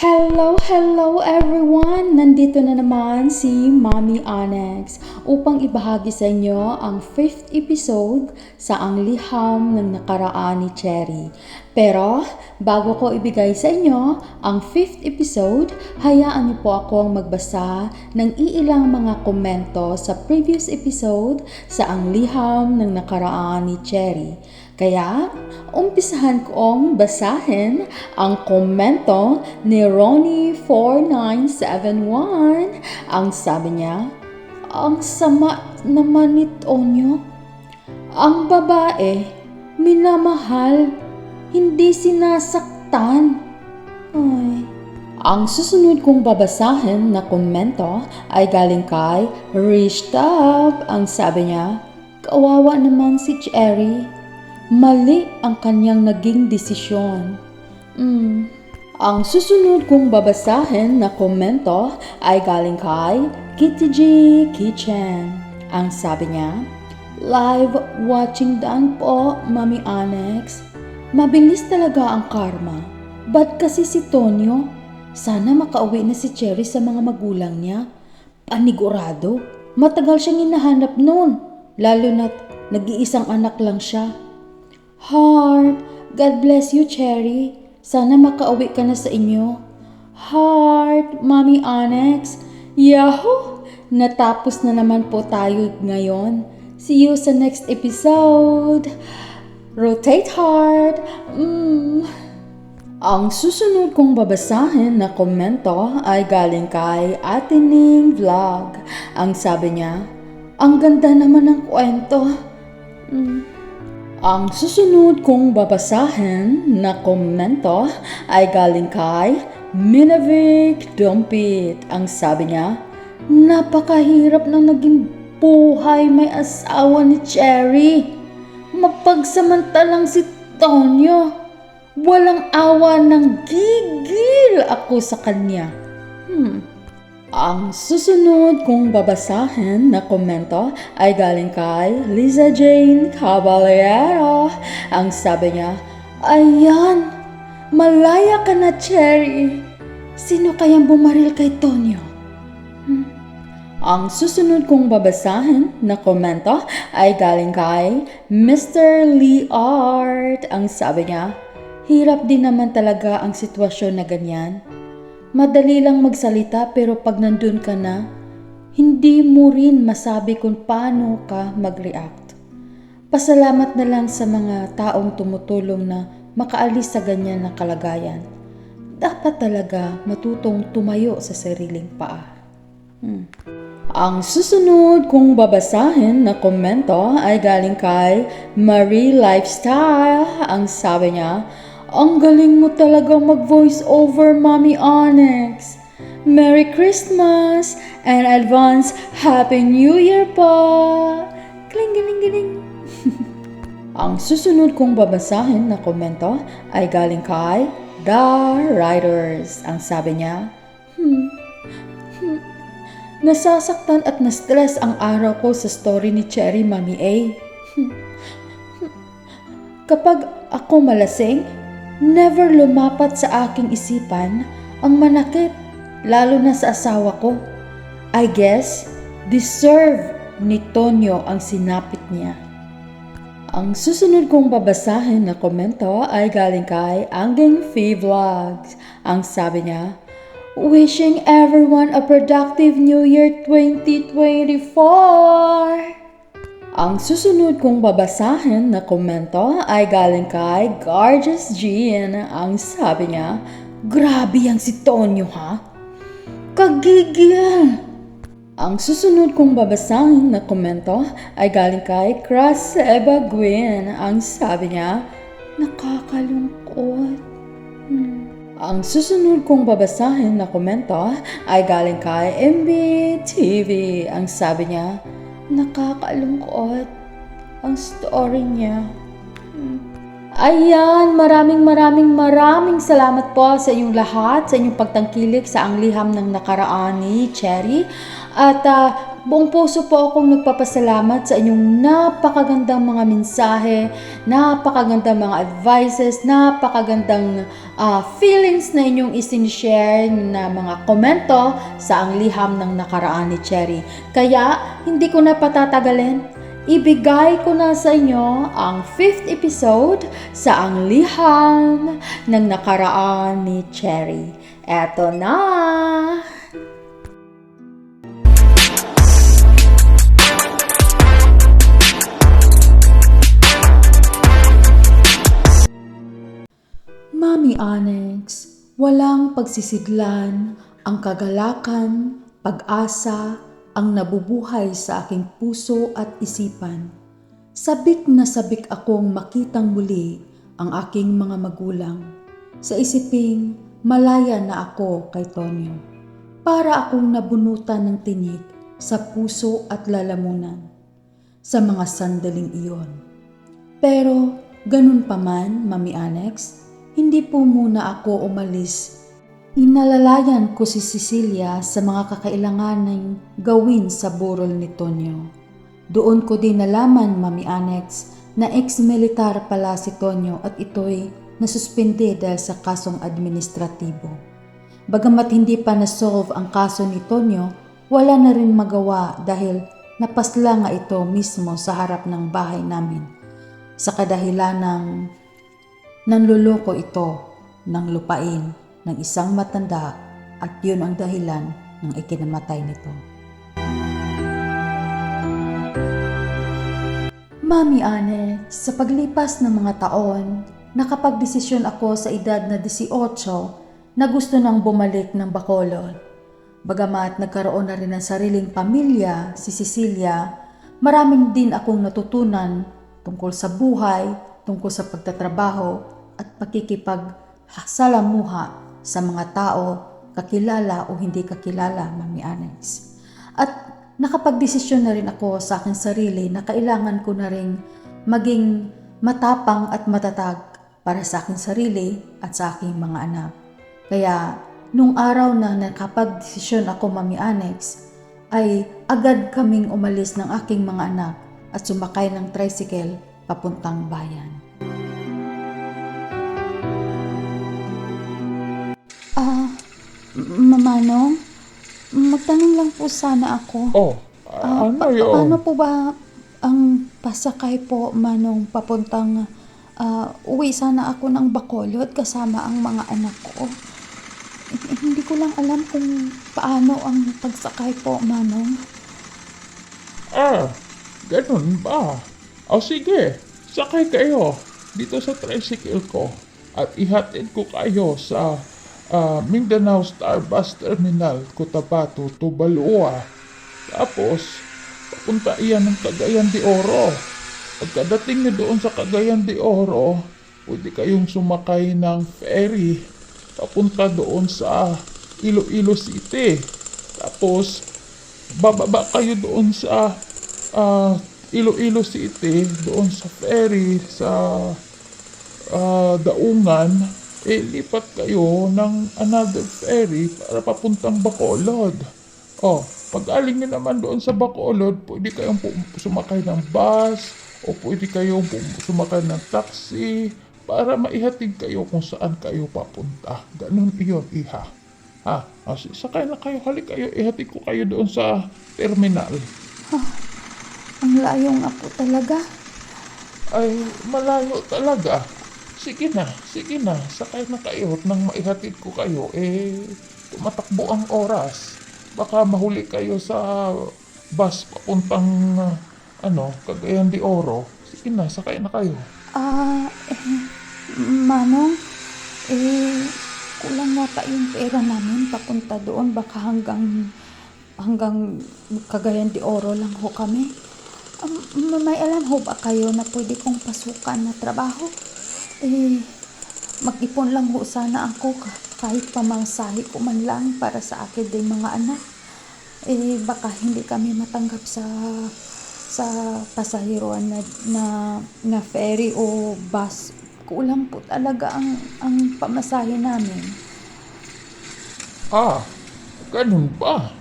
Hello, hello everyone! Nandito na naman si Mommy Onyx upang ibahagi sa inyo ang 5th episode sa Ang Liham ng Nakaraan ni Cherry. Pero bago ko ibigay sa inyo ang 5th episode, hayaan niyo po akong magbasa ng iilang mga komento sa previous episode sa Ang Liham ng Nakaraan ni Cherry. Kaya, umpisahan kong basahin ang komento ni Ronnie4971. Ang sabi niya, ang sama naman ni Tonyo. Ang babae, minamahal, hindi sinasaktan. Ay. Ang susunod kong babasahin na komento ay galing kay Rich Tab. Ang sabi niya, kawawa naman si Cherry. Mali ang kanyang naging desisyon. Mm. Ang susunod kong babasahin na komento ay galing kay Kitty G Kitchen. Ang sabi niya, Live watching daan po, Mami Annex. Mabilis talaga ang karma. Ba't kasi si Tonyo? Sana makauwi na si Cherry sa mga magulang niya. Panigurado. Matagal siyang hinahanap noon. Lalo na't nag-iisang anak lang siya. Heart, God bless you, Cherry. Sana makauwi ka na sa inyo. Heart, Mommy Onyx. Yahoo! Natapos na naman po tayo ngayon. See you sa next episode. Rotate heart. Mm. Ang susunod kong babasahin na komento ay galing kay Atining Vlog. Ang sabi niya, ang ganda naman ng kwento. Mm. Ang susunod kong babasahin na komento ay galing kay Minavik Dumpit. Ang sabi niya, napakahirap ng naging buhay may asawa ni Cherry. Mapagsamantalang si Tonyo. Walang awa ng gigil ako sa kanya. Hmm. Ang susunod kong babasahin na komento ay galing kay Liza Jane Caballero. Ang sabi niya, Ayan, malaya ka na, Cherry. Sino kayang bumaril kay Tonyo? Hmm. Ang susunod kong babasahin na komento ay galing kay Mr. Lee Art. Ang sabi niya, hirap din naman talaga ang sitwasyon na ganyan. Madali lang magsalita pero pag nandun ka na, hindi mo rin masabi kung paano ka mag-react. Pasalamat na lang sa mga taong tumutulong na makaalis sa ganyan na kalagayan. Dapat talaga matutong tumayo sa sariling paa. Hmm. Ang susunod kong babasahin na komento ay galing kay Marie Lifestyle. Ang sabi niya, ang galing mo talaga mag-voice over, Mommy Onyx. Merry Christmas and advance Happy New Year po! Kling, giling, giling. Ang susunod kong babasahin na komento ay galing kay The Riders. Ang sabi niya, hmm, hmm, nasasaktan at na-stress ang araw ko sa story ni Cherry Mami A. Hmm, hmm. Kapag ako malasing, Never lumapat sa aking isipan ang manakit, lalo na sa asawa ko. I guess, deserve ni Tonyo ang sinapit niya. Ang susunod kong babasahin na komento ay galing kay Anging Fee Vlogs. Ang sabi niya, Wishing everyone a productive New Year 2024! Ang susunod kong babasahin na komento ay galing kay Gorgeous Jean. Ang sabi niya, Grabe yang si Tonyo ha? Kagigil! Ang susunod kong babasahin na komento ay galing kay Crush Eva Gwyn. Ang sabi niya, Nakakalungkot. Hmm. Ang susunod kong babasahin na komento ay galing kay MB TV. Ang sabi niya, Nakakalungkot ang story niya. Hmm. Ayan, maraming maraming maraming salamat po sa inyong lahat, sa inyong pagtangkilik sa ang liham ng nakaraan ni Cherry. At ah, buong puso po akong nagpapasalamat sa inyong napakagandang mga mensahe, napakagandang mga advices, napakagandang ah, feelings na inyong isinishare na mga komento sa ang liham ng nakaraan ni Cherry. Kaya, hindi ko na patatagalin. Ibigay ko na sa inyo ang fifth episode sa ang liham ng nakaraan ni Cherry. Eto na! Mami Annex, walang pagsisidlan, ang kagalakan, pag-asa, ang nabubuhay sa aking puso at isipan. Sabik na sabik akong makitang muli ang aking mga magulang. Sa isiping, malaya na ako kay Tonyo. Para akong nabunutan ng tinik sa puso at lalamunan sa mga sandaling iyon. Pero ganun pa man, Mami Annex, hindi po muna ako umalis. Inalalayan ko si Cecilia sa mga kakailangan ng gawin sa burol ni Tonyo. Doon ko din nalaman, Mami Annex, na ex-militar pala si Tonyo at ito'y nasuspende dahil sa kasong administratibo. Bagamat hindi pa na-solve ang kaso ni Tonyo, wala na rin magawa dahil napasla nga ito mismo sa harap ng bahay namin sa kadahilan ng nanluloko ito ng lupain ng isang matanda at yun ang dahilan ng ikinamatay nito. Mami Ane, sa paglipas ng mga taon, nakapagdesisyon ako sa edad na 18 na gusto nang bumalik ng Bacolod. Bagamat nagkaroon na rin ng sariling pamilya, si Cecilia, maraming din akong natutunan tungkol sa buhay, tungkol sa pagtatrabaho at pakikipagsalamuha sa mga tao, kakilala o hindi kakilala, Mami Anex. At nakapagdesisyon na rin ako sa aking sarili na kailangan ko na rin maging matapang at matatag para sa aking sarili at sa aking mga anak. Kaya nung araw na nakapagdesisyon ako, Mami Anex, ay agad kaming umalis ng aking mga anak at sumakay ng tricycle papuntang bayan. Mamanong, magtanong lang po sana ako. Oh, Ah, ano pa- yun? Paano po ba ang pasakay po, Manong, papuntang ah, uwi sana ako ng Bacolod kasama ang mga anak ko? Eh, Hindi ko lang alam kung paano ang pagsakay po, Manong. Ah, ganun ba? O sige, sakay kayo dito sa tricycle ko at ihatid ko kayo sa ah, Mindanao Star Bus Terminal, Cotabato, Tubalua. Tapos, papunta iyan ng Cagayan de Oro. Pagkadating niyo doon sa Cagayan de Oro, pwede kayong sumakay ng ferry papunta doon sa Iloilo City. Tapos, bababa kayo doon sa ah, Iloilo City, doon sa ferry, sa ah, Daungan, eh lipat kayo ng another ferry para papuntang Bacolod. Oh, pag aling nyo naman doon sa Bacolod, pwede kayong sumakay ng bus o pwede kayong sumakay ng taxi para maihatid kayo kung saan kayo papunta. Ganun iyon, iha. Ha? Ah, sakay na kayo, halik kayo, ihatid ko kayo doon sa terminal. Ang layo nga po talaga. Ay, malayo talaga. Sige na, sige na, sakay na kayo at nang maihatid ko kayo, eh, tumatakbo ang oras. Baka mahuli kayo sa bus papuntang, ah, ano, Cagayan de Oro. Sige na, sakay na kayo. Ah, eh, Manong, eh, kulang nata yung pera namin papunta doon. Baka hanggang, hanggang Cagayan de Oro lang ho kami. Um, may alam ho ba kayo na pwede kong pasukan na trabaho? Eh, mag-ipon lang ho sana ako ka- kahit pamasahe ko man lang para sa akin din mga anak. Eh, baka hindi kami matanggap sa sa pasaheroan na, na, na ferry o bus kulang po talaga ang, ang pamasahe namin. Ah, ganun ba?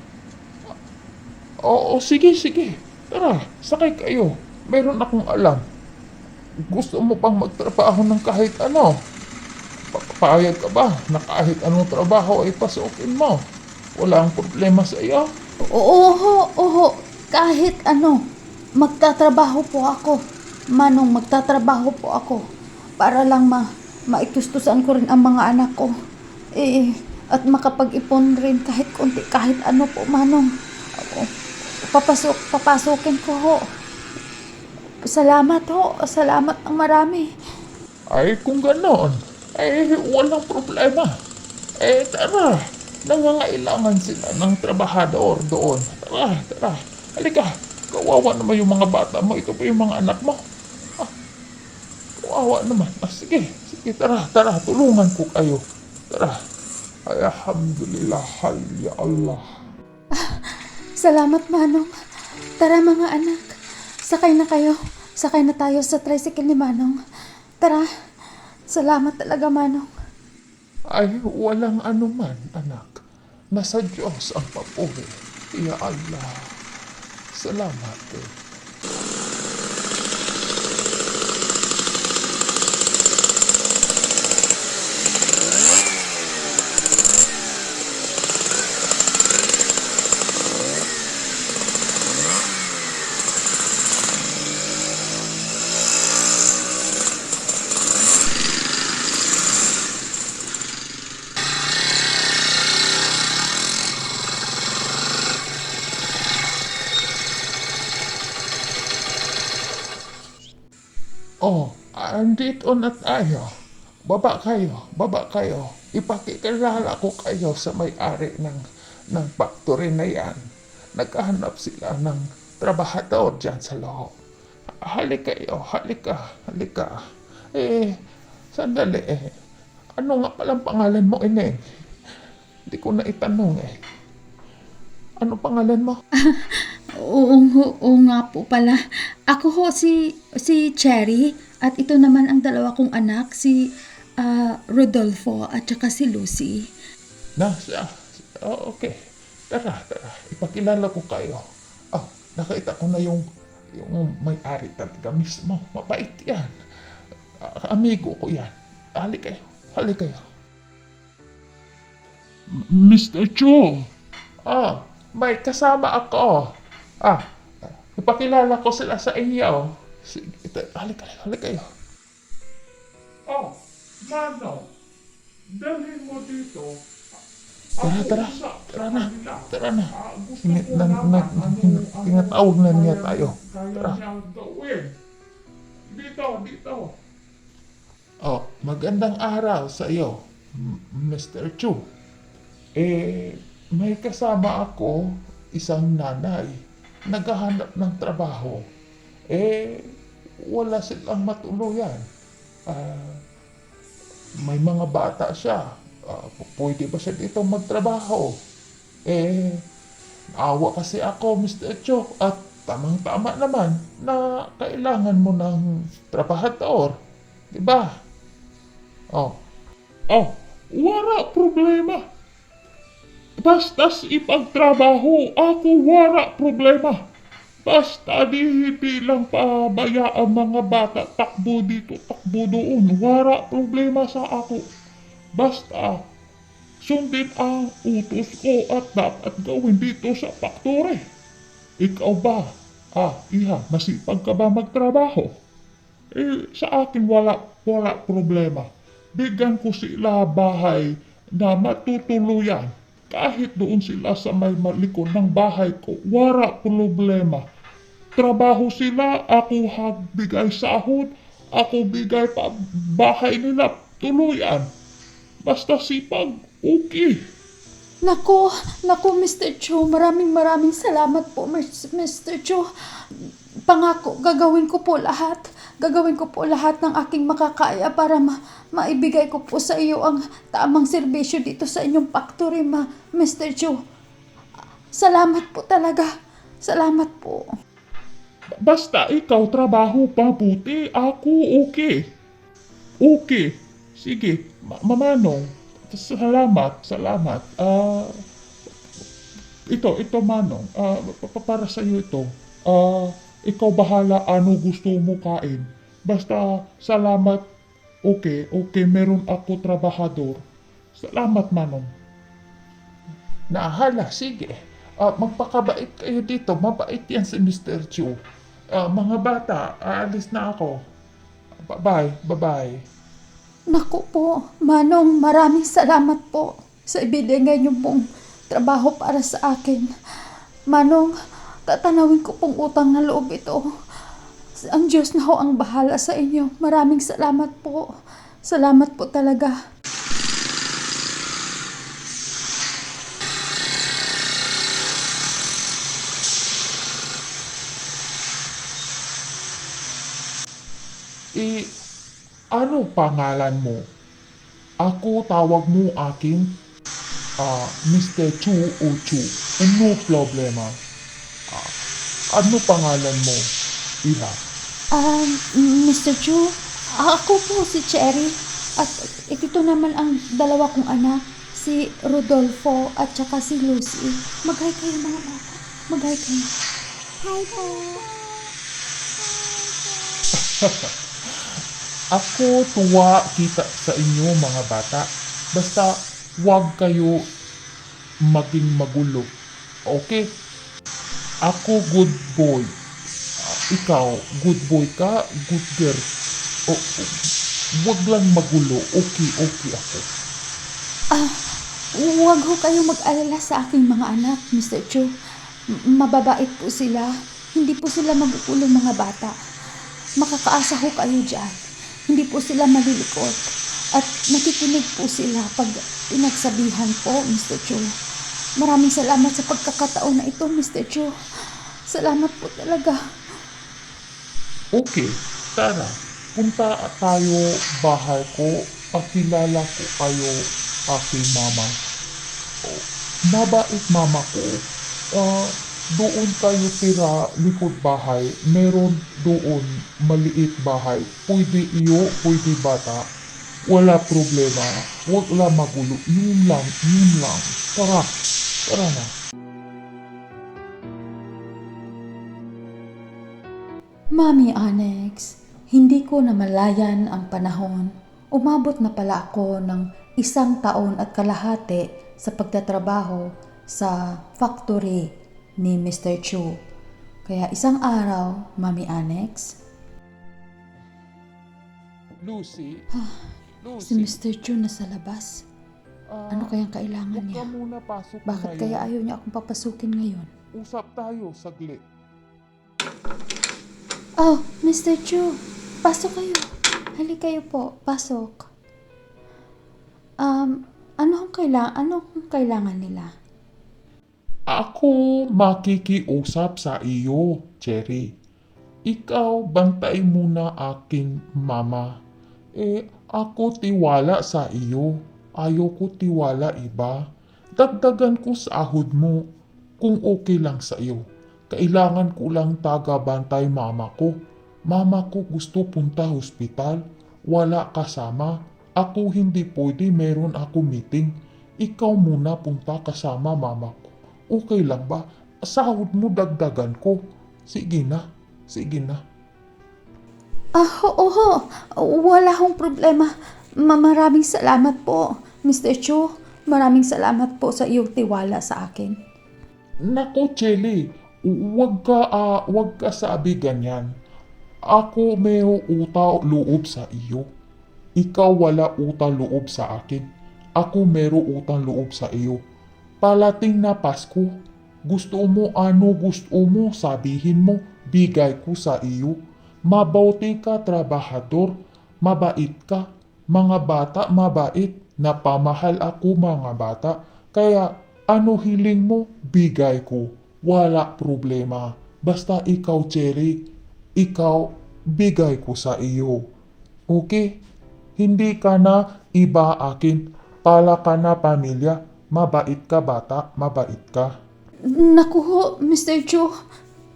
Oo, sige, sige. Tara, sakay kayo. Meron akong alam. Gusto mo pang magtrabaho ng kahit ano? Papayag ka ba na kahit anong trabaho ay pasukin mo? Walang problema sa iyo? Oo, oo, kahit ano, magtatrabaho po ako. Manong, magtatrabaho po ako. Para lang ma maitustusan ko rin ang mga anak ko. Eh, at makapag-ipon rin kahit konti, kahit ano po, Manong. Oo, Papasok, papasukin ko ho. Salamat ho, salamat ang marami. Ay, kung ganon, ay walang problema. Eh, tara. Nangangailangan sila ng trabahador doon. Tara, tara. Halika. Kawawa naman yung mga bata mo. Ito pa yung mga anak mo. Ah, kawawa naman. Ah, sige, sige, tara, tara. Tulungan ko kayo. Tara. Ay, alhamdulillah. Hal, ya Allah. Salamat, Manong. Tara mga anak, sakay na kayo. Sakay na tayo sa tricycle ni Manong. Tara, salamat talaga, Manong. Ay, walang anuman, anak. Nasa Diyos ang papuri. Ya Allah. Salamat eh. Oh, andito na tayo. Baba kayo, baba kayo. Ipakikilala ko kayo sa may-ari ng, ng factory na yan. Naghahanap sila ng trabahador dyan sa loob. Halika kayo, halika, halika. Eh, sandali eh. Ano nga palang pangalan mo, Ineng? Hindi ko na itanong eh. Ano pangalan mo? Oo, oo, oo nga po pala. Ako ho si, si Cherry at ito naman ang dalawa kong anak, si ah, Rodolfo at saka si Lucy. Na, siya. Oh, okay. Tara, tara. Ipakilala ko kayo. Oh, nakita ko na yung yung may-ari talaga mismo. Mabait yan. Ah, amigo ko yan. Hali kayo. Hali kayo. Mr. Cho. Ah, may kasama ako. Ah, ipakilala ko sila sa inyo. Sige, ito, hali kayo, hali kayo. Oh, Mano, dalhin mo dito Tara, tara. Tara na. Tara na. Tinat, na, na, tin- tinatawag na niya tayo. Tara. Dito, dito. Oh, magandang araw sa iyo, Mr. Chu. Eh, may kasama ako, isang nanay, naghahanap ng trabaho. Eh, wala silang matuluyan. Ah, may mga bata siya. P- pwede ba siya dito magtrabaho? Eh, naawa kasi ako, Mr. Cho, at tamang-tama naman na kailangan mo ng trabahador. Di ba? Oh. Oh, wala problema. Basta ipagtrabaho, ako wala problema. Basta di hindi lang pabaya ang mga bata takbo dito, takbo doon. Wala problema sa ako. Basta sundin ang utos ko at dapat gawin dito sa factory. Ikaw ba? Ah, iha, masipag ka ba magtrabaho? Eh, sa akin wala, wala problema. Bigyan ko sila bahay na matutuluyan. Kahit doon sila sa may malikod ng bahay ko, wala problema. Trabaho sila, ako hagbigay sahod, ako bigay pa bahay nila, tuluyan. Basta sipag, okay. Nako, nako Mr. Cho, maraming maraming salamat po. Mr. Cho. Pangako, gagawin ko po lahat. Gagawin ko po lahat ng aking makakaya para ma maibigay ko po sa iyo ang tamang serbisyo dito sa inyong factory, ma Mr. Cho. Salamat po talaga. Salamat po. Basta ikaw trabaho pabuti, ako okay. Okay. Sige, Ma- Mamanong. Salamat, salamat. Ah, ito, ito Manong. Pa- para sa iyo ito. Ah, ikaw bahala ano gusto mo kain. Basta salamat. Okay, okay, meron ako trabahador. Salamat Manong. Nahala, sige. Ah, magpakabait kayo dito. Mabait yan si Mr. Chu. Ah, mga bata, aalis na ako. Bye-bye, bye-bye. Naku po, Manong, maraming salamat po sa ibinigay niyo pong trabaho para sa akin. Manong, tatanawin ko pong utang na loob ito. Ang Diyos na ho ang bahala sa inyo. Maraming salamat po. Salamat po talaga. Eh, ano pangalan mo? Ako tawag mo aking ah, Mr. Chu o Chu. Ano problema? Ah, ano pangalan mo? Iha. Um, Mr. Chu, ako po si Cherry. At ito naman ang dalawa kong anak, si Rodolfo at saka si Lucy. Mag-hi kayo mga bata. Mag-hi kayo. Hi po. Ako tuwa kita sa inyo mga bata. Basta huwag kayo maging magulo. Okay? Ako good boy. Ikaw, good boy ka, good girl. O, o, huwag lang magulo. Okay, okay ako. Ah, huwag ho kayo mag-alala sa aking mga anak, Mr. Chu. M- Mababait po sila. Hindi po sila magugulong mga bata. Makakaasa ho kayo dyan. Hindi po sila malilikot. At nakikinig po sila pag pinagsabihan po, Mr. Chu. Maraming salamat sa pagkakataon na ito, Mr. Chu. Salamat po talaga. Okay, tara. Punta tayo bahay ko. Pakilala ko kayo aking mama. Oh, mabait mama ko. Ah, doon kayo tira likod bahay. Meron doon maliit bahay. Pwede iyo, pwede bata. Wala problema. Huwag lang magulo. Yun lang, yun lang. Tara, tara na. Mami Annex, hindi ko namalayan ang panahon. Umabot na pala ako ng isang taon at kalahati sa pagtatrabaho sa factory ni Mr. Chu. Kaya isang araw, Mami Annex, Lucy, si Lucy, Mr. Chu nasa labas. ah, Ano kayang kailangan niya? muna pasok Bakit ngayon. kaya ayaw niya akong papasukin ngayon? Usap tayo saglit. Oh, Mr. Chu, pasok kayo. Hali kayo po, pasok. Um, ano ang kailangan, ano ang kailangan nila? Ako makikiusap sa iyo, Cherry. Ikaw bantay muna aking mama. Eh, ako tiwala sa iyo. Ayoko tiwala iba. Dagdagan ko sahod mo kung okay lang sa iyo. Kailangan ko lang taga-bantay mama ko. Mama ko gusto punta hospital. Wala kasama. Ako hindi pwede meron ako meeting. Ikaw muna punta kasama mama. Okay lang ba? Sahod mo dagdagan ko. Sige na. Sige na. Ah, oo, wala akong problema. Ma- maraming salamat po, Mr. Chu. Maraming salamat po sa iyong tiwala sa akin. Nako, Chelly. Huwag ka, ah, huwag ka sabi ganyan. Ako may utang loob sa iyo. Ikaw wala utang loob sa akin. Ako mero utang loob sa iyo. Palating na Pasko. Gusto mo ano gusto mo, sabihin mo, bigay ko sa iyo. Mabauti ka, trabahador. Mabait ka. Mga bata, mabait. Napamahal ako mga bata. Kaya ano hiling mo, bigay ko. Wala problema. Basta ikaw, Cherry, ikaw, bigay ko sa iyo. Okay? Hindi ka na iba akin. Pala ka na pamilya. Mabait ka bata, mabait ka. Naku ho, Mr. Chu.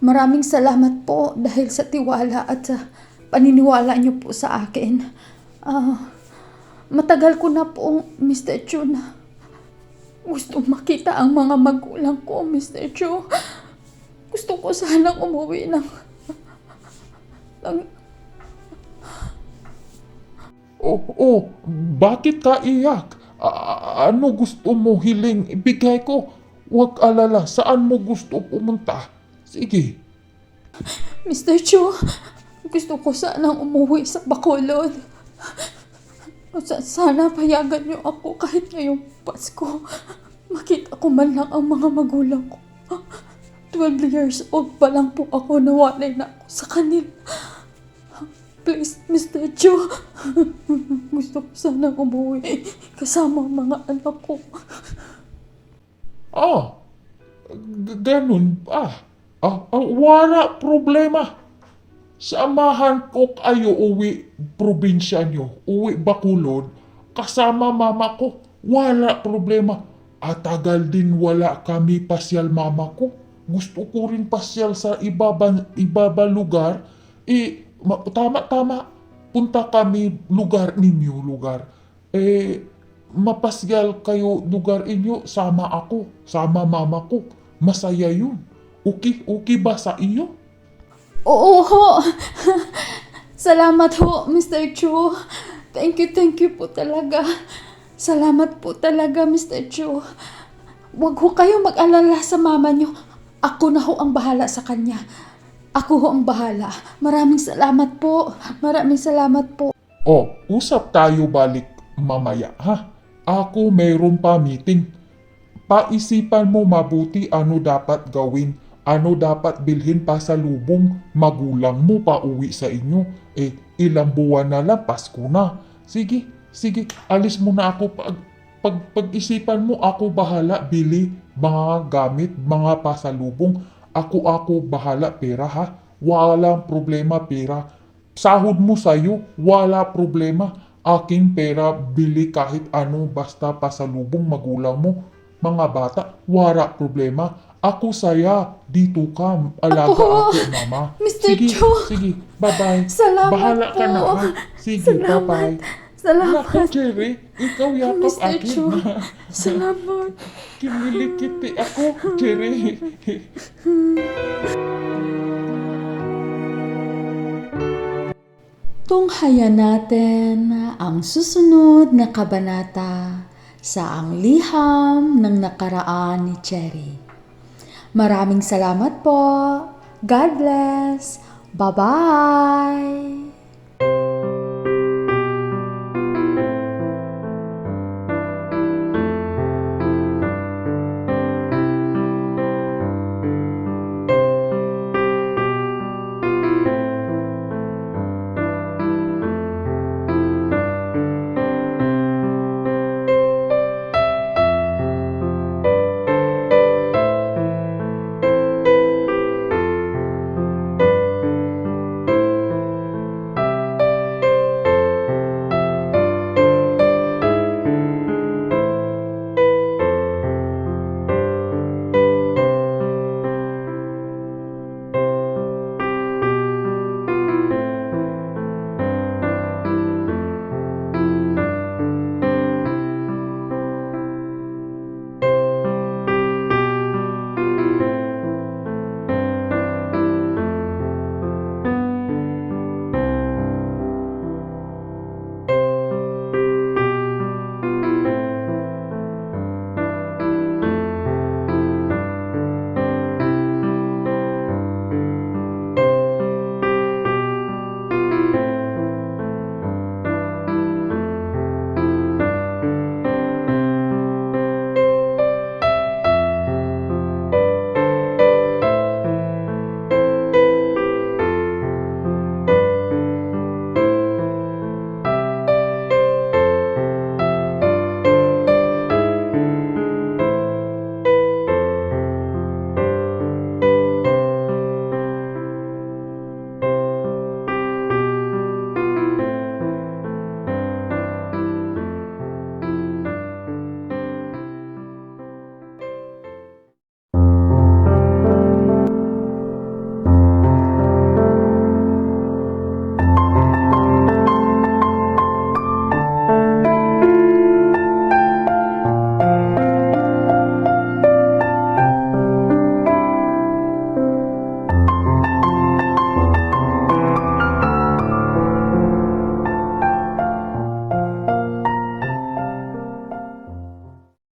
Maraming salamat po dahil sa tiwala at sa paniniwala niyo po sa akin. Ah, matagal ko na po, Mr. Chu, na gusto makita ang mga magulang ko, Mr. Chu. Gusto ko sanang umuwi ng... ng Oh, oh, bakit ka iyak? A- ano gusto mo hiling ibigay ko? Huwag alala, saan mo gusto pumunta? Sige. Mr. Chu, gusto ko sanang umuwi sa Bacolod. Sa- Sana payagan niyo ako kahit ngayong Pasko. Makita ko man lang ang mga magulang ko. 12 years old pa lang po ako nawalay na ako sa kanila. Please, Mr. Chu. Gusto ko sanang umuwi kasama ang mga anak ko. Ah, g- ganun ba? Ah, ah, wala problema. Samahan ko kayo uwi probinsya nyo, uwi Bacolod, kasama mama ko. Wala problema. At tagal din wala kami pasyal mama ko. Gusto ko rin pasyal sa ibaba, ibaba lugar. Eh, ma- tama-tama. Punta kami lugar ninyo, lugar. Eh, mapasyal kayo lugar inyo, sama ako, sama mama ko. Masaya yun. Okay, okay ba sa iyo? Oo ho. Salamat ho, Mr. Chu. Thank you, thank you po talaga. Salamat po talaga, Mr. Chu. Huwag ho kayo mag-alala sa mama niyo. Ako na ho ang bahala sa kanya. Ako ho ang bahala. Maraming salamat po. Maraming salamat po. Oh, usap tayo balik mamaya, ha? Ako mayroon pa meeting. Paisipan mo mabuti ano dapat gawin, ano dapat bilhin pa sa lubong magulang mo pa uwi sa inyo. Eh, ilang buwan na lang, Pasko na. Sige, sige, alis mo na ako pag, pag pag-isipan mo, ako bahala bili mga gamit, mga pasalubong. Ako ako bahala pera ha. Walang problema pera. Sahod mo sa'yo, wala problema. Aking pera, bili kahit ano, basta pasalubong magulang mo. Mga bata, wala problema. Ako saya, dito ka, alaga Ako, ako, mama. Mr. Sige, Cho. sige, bye-bye. Salamat Bahala ka na, po. ha? Sige, bye-bye. Salamat, Naku, Jerry, ikaw yakap Mr. akin Chu. Salamat. Kinilikiti ako, Jerry. Tunghayan natin ang susunod na kabanata sa ang liham ng nakaraan ni Cherry. Maraming salamat po. God bless. Bye-bye.